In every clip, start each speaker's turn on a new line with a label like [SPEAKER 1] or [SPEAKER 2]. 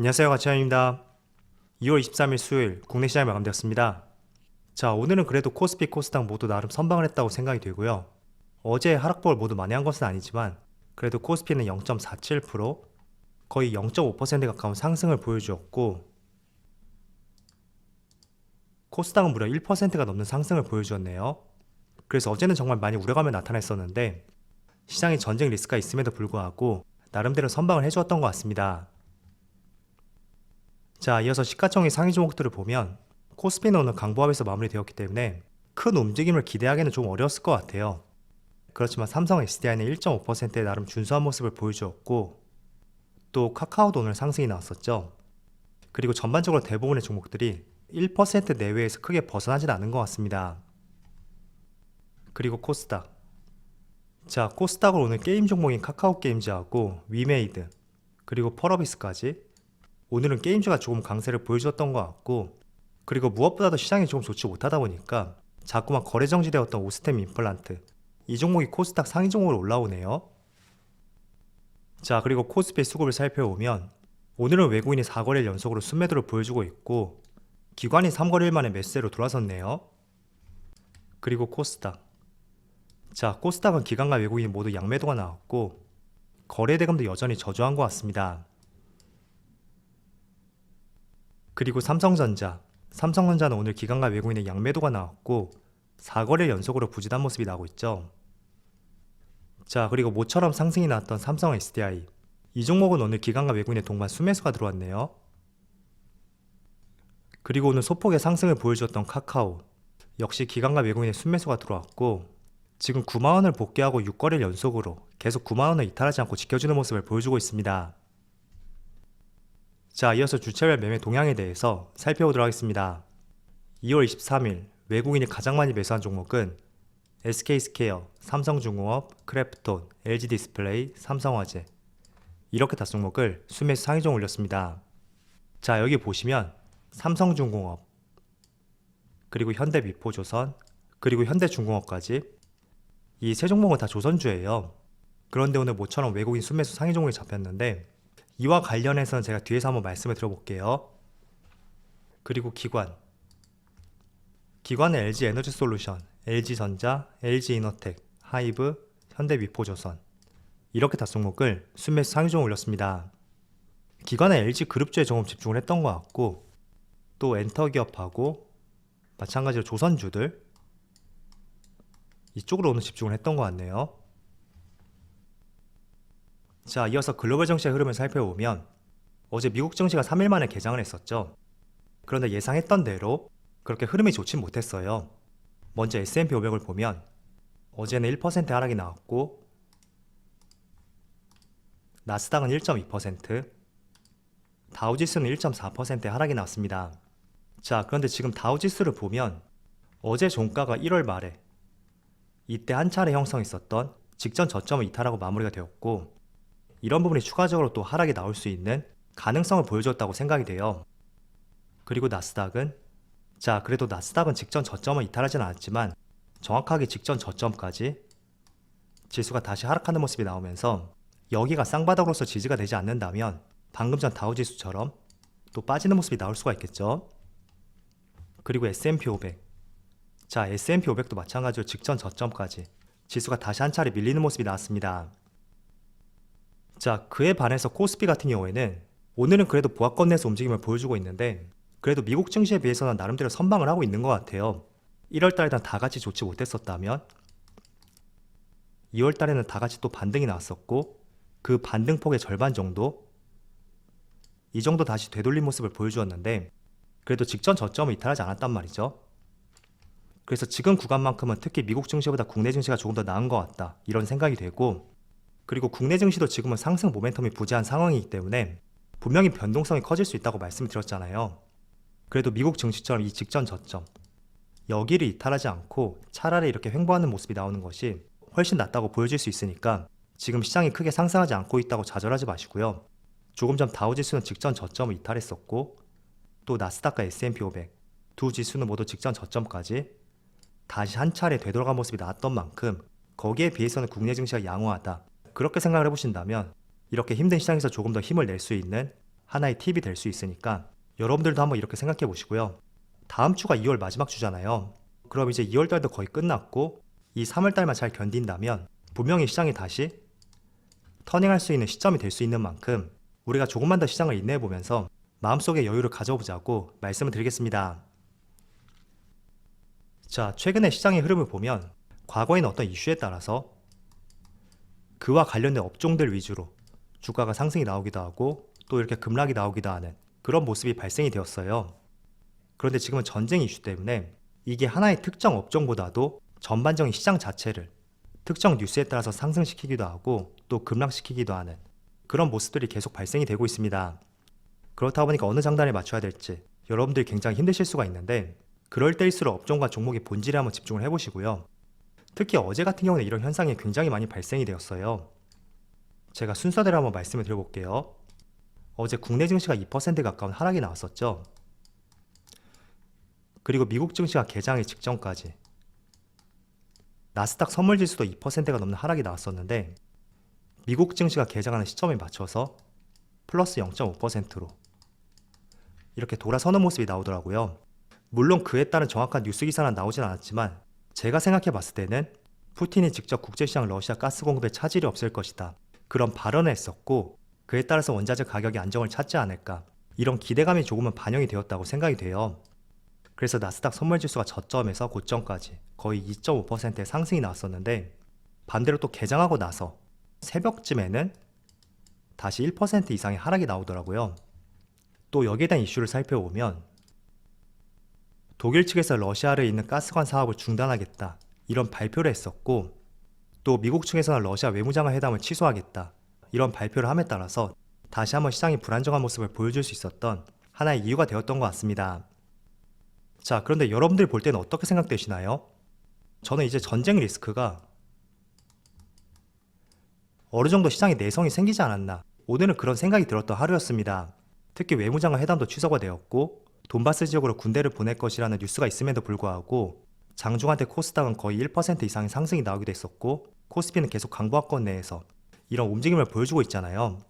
[SPEAKER 1] 안녕하세요 가치현입니다. 2월 23일 수요일 국내 시장이 마감되었습니다. 자 오늘은 그래도 코스피 코스닥 모두 나름 선방을 했다고 생각이 되고요. 어제 하락폭을 모두 만회한 것은 아니지만 그래도 코스피는 0.47% 거의 0.5% 가까운 상승을 보여주었고 코스닥은 무려 1%가 넘는 상승을 보여주었네요. 그래서 어제는 정말 많이 우려감이 나타났었는데 시장에 전쟁 리스크가 있음에도 불구하고 나름대로 선방을 해주었던 것 같습니다. 자, 이어서 시가총액 상위 종목들을 보면 코스피는 오늘 강보합에서 마무리되었기 때문에 큰 움직임을 기대하기는 좀 어려웠을 것 같아요. 그렇지만 삼성 SDI는 1.5%의 나름 준수한 모습을 보여주었고 또 카카오도 오늘 상승이 나왔었죠. 그리고 전반적으로 대부분의 종목들이 1% 내외에서 크게 벗어나진 않은 것 같습니다. 그리고 코스닥. 자, 코스닥은 오늘 게임 종목인 카카오 게임즈하고 위메이드 그리고 펄어비스까지 오늘은 게임즈가 조금 강세를 보여주었던 것 같고 그리고 무엇보다도 시장이 조금 좋지 못하다 보니까 자꾸만 거래 정지되었던 오스템 임플란트 이 종목이 코스닥 상위 종목으로 올라오네요. 자 그리고 코스피 수급을 살펴보면 오늘은 외국인이 4거래일 연속으로 순매도를 보여주고 있고 기관이 3거래일 만에 매수세로 돌아섰네요. 그리고 코스닥 자 코스닥은 기관과 외국인 모두 양매도가 나왔고 거래 대금도 여전히 저조한 것 같습니다. 그리고 삼성전자. 삼성전자는 오늘 기관과 외국인의 양매도가 나왔고 4거래 연속으로 부진한 모습이 나오고 있죠. 자, 그리고 모처럼 상승이 나왔던 삼성 SDI. 이 종목은 오늘 기관과 외국인의 동반 수매수가 들어왔네요. 그리고 오늘 소폭의 상승을 보여주었던 카카오. 역시 기관과 외국인의 순매수가 들어왔고 지금 9만원을 복귀하고 6거래일 연속으로 계속 9만원을 이탈하지 않고 지켜주는 모습을 보여주고 있습니다. 자, 이어서 주체별 매매 동향에 대해서 살펴보도록 하겠습니다. 2월 23일 외국인이 가장 많이 매수한 종목은 SK스퀘어, 삼성중공업, 크래프톤, LG디스플레이, 삼성화재 이렇게 다섯 종목을 수매수 상위종 올렸습니다. 자, 여기 보시면 삼성중공업 그리고 현대미포조선 그리고 현대중공업까지 이 세 종목은 다 조선주예요. 그런데 오늘 모처럼 외국인 수매수 상위 종목이 잡혔는데 이와 관련해서는 제가 뒤에서 한번 말씀을 드려볼게요. 그리고 기관. 기관은 LG 에너지 솔루션, LG전자, LG이너텍, 하이브, 현대 미포조선 이렇게 다섯 종목을 순매수 상위종 올렸습니다. 기관은 LG 그룹주에 조금 집중을 했던 것 같고 또 엔터 기업하고 마찬가지로 조선주들 이쪽으로 오늘 집중을 했던 것 같네요. 자, 이어서 글로벌 정시의 흐름을 살펴보면 어제 미국 증시가 3일 만에 개장을 했었죠. 그런데 예상했던 대로 그렇게 흐름이 좋진 못했어요. 먼저 S&P 500을 보면 어제는 1% 하락이 나왔고 나스닥은 1.2%, 다우지수는 1.4% 하락이 나왔습니다. 자, 그런데 지금 다우지수를 보면 어제 종가가 1월 말에 이때 한 차례 형성했었던 직전 저점을 이탈하고 마무리가 되었고 이런 부분이 추가적으로 또 하락이 나올 수 있는 가능성을 보여줬다고 생각이 돼요. 그리고 나스닥은 자 그래도 나스닥은 직전 저점을 이탈하진 않았지만 정확하게 직전 저점까지 지수가 다시 하락하는 모습이 나오면서 여기가 쌍바닥으로서 지지가 되지 않는다면 방금 전 다우지수처럼 또 빠지는 모습이 나올 수가 있겠죠. 그리고 S&P 500. 자, S&P 500도 마찬가지로 직전 저점까지 지수가 다시 한 차례 밀리는 모습이 나왔습니다. 자, 그에 반해서 코스피 같은 경우에는 오늘은 그래도 보합권 내에서 움직임을 보여주고 있는데 그래도 미국 증시에 비해서는 나름대로 선방을 하고 있는 것 같아요. 1월 달에는 다 같이 좋지 못했었다면 2월 달에는 다 같이 또 반등이 나왔었고 그 반등폭의 절반 정도 이 정도 다시 되돌린 모습을 보여주었는데 그래도 직전 저점을 이탈하지 않았단 말이죠. 그래서 지금 구간만큼은 특히 미국 증시보다 국내 증시가 조금 더 나은 것 같다 이런 생각이 되고 그리고 국내 증시도 지금은 상승 모멘텀이 부재한 상황이기 때문에 분명히 변동성이 커질 수 있다고 말씀드렸잖아요. 그래도 미국 증시처럼 이 직전 저점 여기를 이탈하지 않고 차라리 이렇게 횡보하는 모습이 나오는 것이 훨씬 낫다고 보여질 수 있으니까 지금 시장이 크게 상승하지 않고 있다고 좌절하지 마시고요. 조금 전 다우지수는 직전 저점을 이탈했었고 또 나스닥과 S&P 500 두 지수는 모두 직전 저점까지 다시 한 차례 되돌아간 모습이 나왔던 만큼 거기에 비해서는 국내 증시가 양호하다. 그렇게 생각을 해보신다면 이렇게 힘든 시장에서 조금 더 힘을 낼 수 있는 하나의 팁이 될 수 있으니까 여러분들도 한번 이렇게 생각해 보시고요. 다음 주가 2월 마지막 주잖아요. 그럼 이제 2월 달도 거의 끝났고 이 3월 달만 잘 견딘다면 분명히 시장이 다시 터닝할 수 있는 시점이 될 수 있는 만큼 우리가 조금만 더 시장을 인내해 보면서 마음속에 여유를 가져보자고 말씀을 드리겠습니다. 자, 최근에 시장의 흐름을 보면 과거에는 어떤 이슈에 따라서 그와 관련된 업종들 위주로 주가가 상승이 나오기도 하고 또 이렇게 급락이 나오기도 하는 그런 모습이 발생이 되었어요. 그런데 지금은 전쟁 이슈 때문에 이게 하나의 특정 업종보다도 전반적인 시장 자체를 특정 뉴스에 따라서 상승시키기도 하고 또 급락시키기도 하는 그런 모습들이 계속 발생이 되고 있습니다. 그렇다 보니까 어느 장단에 맞춰야 될지 여러분들이 굉장히 힘드실 수가 있는데 그럴 때일수록 업종과 종목의 본질에 한번 집중을 해보시고요. 특히 어제 같은 경우는 이런 현상이 굉장히 많이 발생이 되었어요. 제가 순서대로 한번 말씀을 드려볼게요. 어제 국내 증시가 2% 가까운 하락이 나왔었죠. 그리고 미국 증시가 개장의 직전까지 나스닥 선물 지수도 2%가 넘는 하락이 나왔었는데 미국 증시가 개장하는 시점에 맞춰서 플러스 0.5%로 이렇게 돌아서는 모습이 나오더라고요. 물론 그에 따른 정확한 뉴스 기사는 나오진 않았지만 제가 생각해 봤을 때는 푸틴이 직접 국제시장 러시아 가스 공급에 차질이 없을 것이다. 그런 발언을 했었고 그에 따라서 원자재 가격이 안정을 찾지 않을까 이런 기대감이 조금은 반영이 되었다고 생각이 돼요. 그래서 나스닥 선물 지수가 저점에서 고점까지 거의 2.5%의 상승이 나왔었는데 반대로 또 개장하고 나서 새벽쯤에는 다시 1% 이상의 하락이 나오더라고요. 또 여기에 대한 이슈를 살펴보면 독일 측에서 러시아를 있는 가스관 사업을 중단하겠다 이런 발표를 했었고 또 미국 측에서는 러시아 외무장관 회담을 취소하겠다 이런 발표를 함에 따라서 다시 한번 시장이 불안정한 모습을 보여줄 수 있었던 하나의 이유가 되었던 것 같습니다. 자, 그런데 여러분들이 볼 때는 어떻게 생각되시나요? 저는 이제 전쟁 리스크가 어느 정도 시장에 내성이 생기지 않았나. 오늘은 그런 생각이 들었던 하루였습니다. 특히 외무장관 회담도 취소가 되었고 돈바스 지역으로 군대를 보낼 것이라는 뉴스가 있음에도 불구하고 장중한테 코스닥은 거의 1% 이상의 상승이 나오기도 했었고 코스피는 계속 강보합권 내에서 이런 움직임을 보여주고 있잖아요.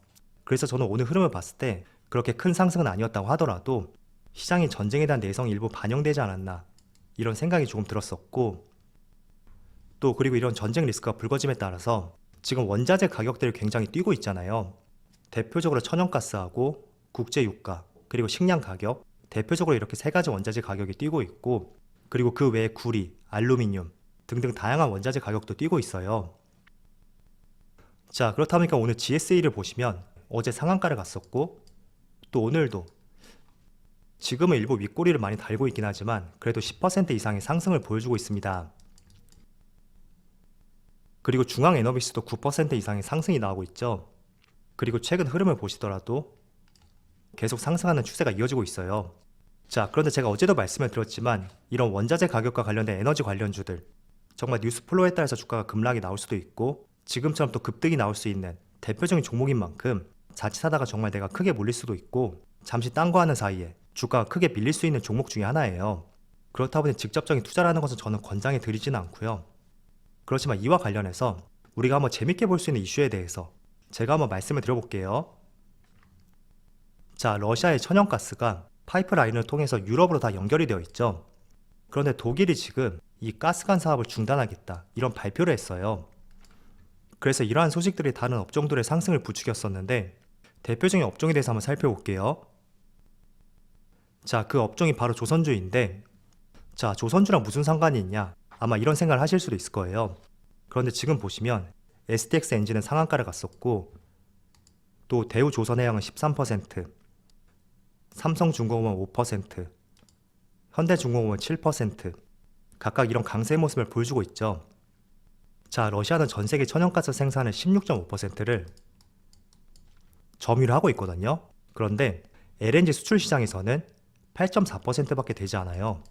[SPEAKER 1] 그래서 저는 오늘 흐름을 봤을 때 그렇게 큰 상승은 아니었다고 하더라도 시장이 전쟁에 대한 내성이 일부 반영되지 않았나 이런 생각이 조금 들었었고 또 그리고 이런 전쟁 리스크가 불거짐에 따라서 지금 원자재 가격들이 굉장히 뛰고 있잖아요. 대표적으로 천연가스하고 국제유가 그리고 식량 가격 대표적으로 이렇게 세 가지 원자재 가격이 뛰고 있고 그리고 그 외에 구리, 알루미늄 등등 다양한 원자재 가격도 뛰고 있어요. 자 그렇다 보니까 오늘 GSA를 보시면 어제 상한가를 갔었고 또 오늘도 지금은 일부 윗꼬리를 많이 달고 있긴 하지만 그래도 10% 이상의 상승을 보여주고 있습니다. 그리고 중앙에너비스도 9% 이상의 상승이 나오고 있죠. 그리고 최근 흐름을 보시더라도 계속 상승하는 추세가 이어지고 있어요. 자, 그런데 제가 어제도 말씀을 드렸지만 이런 원자재 가격과 관련된 에너지 관련주들 정말 뉴스 플로우에 따라서 주가가 급락이 나올 수도 있고 지금처럼 또 급등이 나올 수 있는 대표적인 종목인 만큼 자칫하다가 정말 내가 크게 몰릴 수도 있고 잠시 딴거 하는 사이에 주가가 크게 밀릴 수 있는 종목 중에 하나예요. 그렇다 보니 직접적인 투자라는 것은 저는 권장해 드리지는 않고요. 그렇지만 이와 관련해서 우리가 한번 재밌게 볼 수 있는 이슈에 대해서 제가 한번 말씀을 드려볼게요. 자, 러시아의 천연가스가 파이프라인을 통해서 유럽으로 다 연결이 되어 있죠. 그런데 독일이 지금 이 가스관 사업을 중단하겠다 이런 발표를 했어요. 그래서 이러한 소식들이 다른 업종들의 상승을 부추겼었는데 대표적인 업종에 대해서 한번 살펴볼게요. 자, 그 업종이 바로 조선주인데 자, 조선주랑 무슨 상관이 있냐? 아마 이런 생각을 하실 수도 있을 거예요. 그런데 지금 보시면 STX 엔진은 상한가를 갔었고 또 대우조선해양은 13%, 삼성중공업은 5%, 현대중공업은 7% 각각 이런 강세 모습을 보여주고 있죠. 자, 러시아는 전 세계 천연가스 생산의 16.5%를 점유를 하고 있거든요. 그런데 LNG 수출 시장에서는 8.4%밖에 되지 않아요.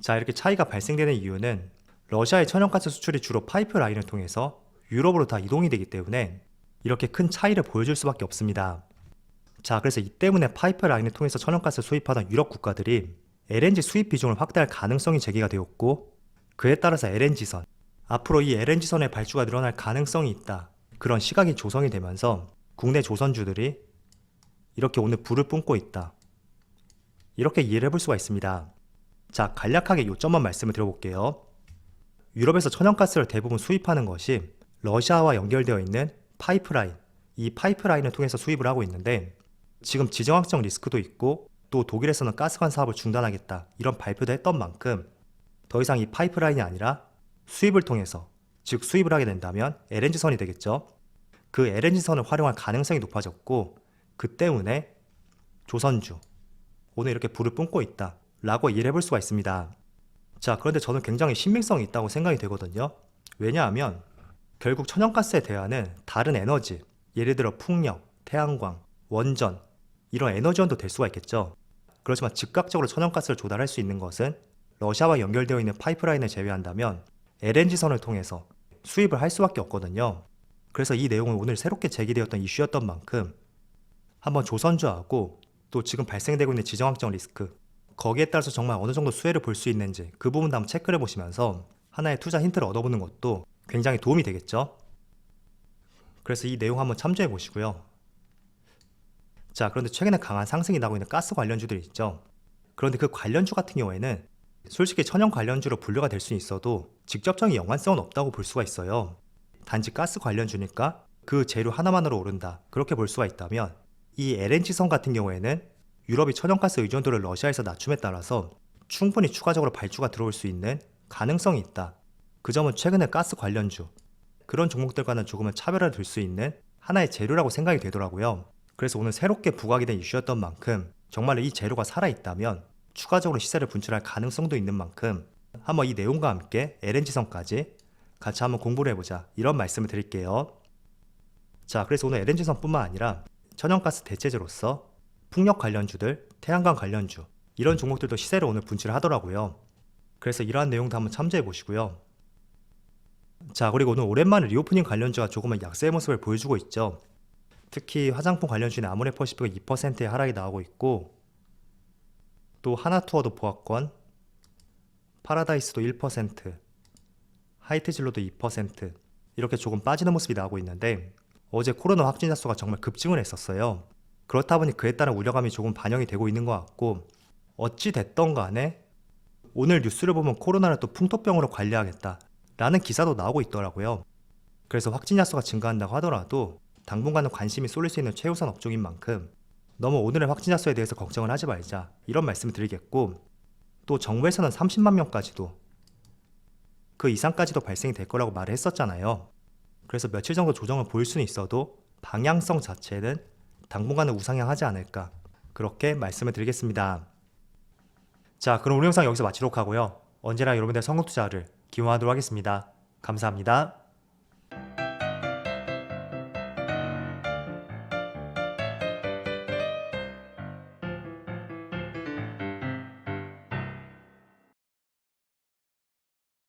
[SPEAKER 1] 자, 이렇게 차이가 발생되는 이유는 러시아의 천연가스 수출이 주로 파이프라인을 통해서 유럽으로 다 이동이 되기 때문에 이렇게 큰 차이를 보여줄 수밖에 없습니다. 자, 그래서 이 때문에 파이프라인을 통해서 천연가스 수입하던 유럽 국가들이 LNG 수입 비중을 확대할 가능성이 제기가 되었고 그에 따라서 LNG선, 앞으로 이 LNG선의 발주가 늘어날 가능성이 있다. 그런 시각이 조성이 되면서 국내 조선주들이 이렇게 오늘 불을 뿜고 있다. 이렇게 이해를 해볼 수가 있습니다. 자, 간략하게 요점만 말씀을 드려볼게요. 유럽에서 천연가스를 대부분 수입하는 것이 러시아와 연결되어 있는 파이프라인, 이 파이프라인을 통해서 수입을 하고 있는데 지금 지정학적 리스크도 있고 또 독일에서는 가스관 사업을 중단하겠다 이런 발표도 했던 만큼 더 이상 이 파이프라인이 아니라 수입을 통해서 즉 수입을 하게 된다면 LNG선이 되겠죠. 그 LNG선을 활용할 가능성이 높아졌고 그 때문에 조선주 오늘 이렇게 불을 뿜고 있다 라고 이해를 해볼 수가 있습니다. 자 그런데 저는 굉장히 신빙성이 있다고 생각이 되거든요. 왜냐하면 결국 천연가스의 대안은 다른 에너지 예를 들어 풍력, 태양광, 원전 이런 에너지원도 될 수가 있겠죠. 그렇지만 즉각적으로 천연가스를 조달할 수 있는 것은 러시아와 연결되어 있는 파이프라인을 제외한다면 LNG선을 통해서 수입을 할 수밖에 없거든요. 그래서 이 내용은 오늘 새롭게 제기되었던 이슈였던 만큼 한번 조선주하고 또 지금 발생되고 있는 지정학적 리스크 거기에 따라서 정말 어느 정도 수혜를 볼 수 있는지 그 부분도 한번 체크를 해보시면서 하나의 투자 힌트를 얻어보는 것도 굉장히 도움이 되겠죠. 그래서 이 내용 한번 참조해 보시고요. 자, 그런데 최근에 강한 상승이 나고 있는 가스 관련주들이 있죠. 그런데 그 관련주 같은 경우에는 솔직히 천연 관련주로 분류가 될 수 있어도 직접적인 연관성은 없다고 볼 수가 있어요. 단지 가스 관련주니까 그 재료 하나만으로 오른다. 그렇게 볼 수가 있다면 이 LNG선 같은 경우에는 유럽이 천연가스 의존도를 러시아에서 낮춤에 따라서 충분히 추가적으로 발주가 들어올 수 있는 가능성이 있다. 그 점은 최근에 가스 관련주 그런 종목들과는 조금은 차별화를 둘 수 있는 하나의 재료라고 생각이 되더라고요. 그래서 오늘 새롭게 부각이 된 이슈였던 만큼 정말 이 재료가 살아있다면 추가적으로 시세를 분출할 가능성도 있는 만큼 한번 이 내용과 함께 LNG선까지 같이 한번 공부를 해보자 이런 말씀을 드릴게요. 자, 그래서 오늘 LNG선뿐만 아니라 천연가스 대체제로서 풍력 관련주들, 태양광 관련주 이런 종목들도 시세를 오늘 분출을 하더라고요. 그래서 이러한 내용도 한번 참조해 보시고요. 자, 그리고 오늘 오랜만에 리오프닝 관련주가 조금은 약세의 모습을 보여주고 있죠. 특히 화장품 관련주는 아모레퍼시픽은 2%의 하락이 나오고 있고 또 하나투어도 보았건 파라다이스도 1%, 하이트진로도 2% 이렇게 조금 빠지는 모습이 나오고 있는데 어제 코로나 확진자 수가 정말 급증을 했었어요. 그렇다 보니 그에 따른 우려감이 조금 반영이 되고 있는 것 같고 어찌 됐던 간에 오늘 뉴스를 보면 코로나를 또 풍토병으로 관리하겠다 라는 기사도 나오고 있더라고요. 그래서 확진자 수가 증가한다고 하더라도 당분간은 관심이 쏠릴 수 있는 최우선 업종인 만큼 너무 오늘의 확진자 수에 대해서 걱정을 하지 말자 이런 말씀을 드리겠고 또 정부에서는 30만 명까지도 그 이상까지도 발생이 될 거라고 말을 했었잖아요. 그래서 며칠 정도 조정을 보일 수는 있어도 방향성 자체는 당분간은 우상향하지 않을까 그렇게 말씀을 드리겠습니다. 자 그럼 오늘 영상 여기서 마치도록 하고요. 언제나 여러분들의 성공 투자를 기원하도록 하겠습니다. 감사합니다.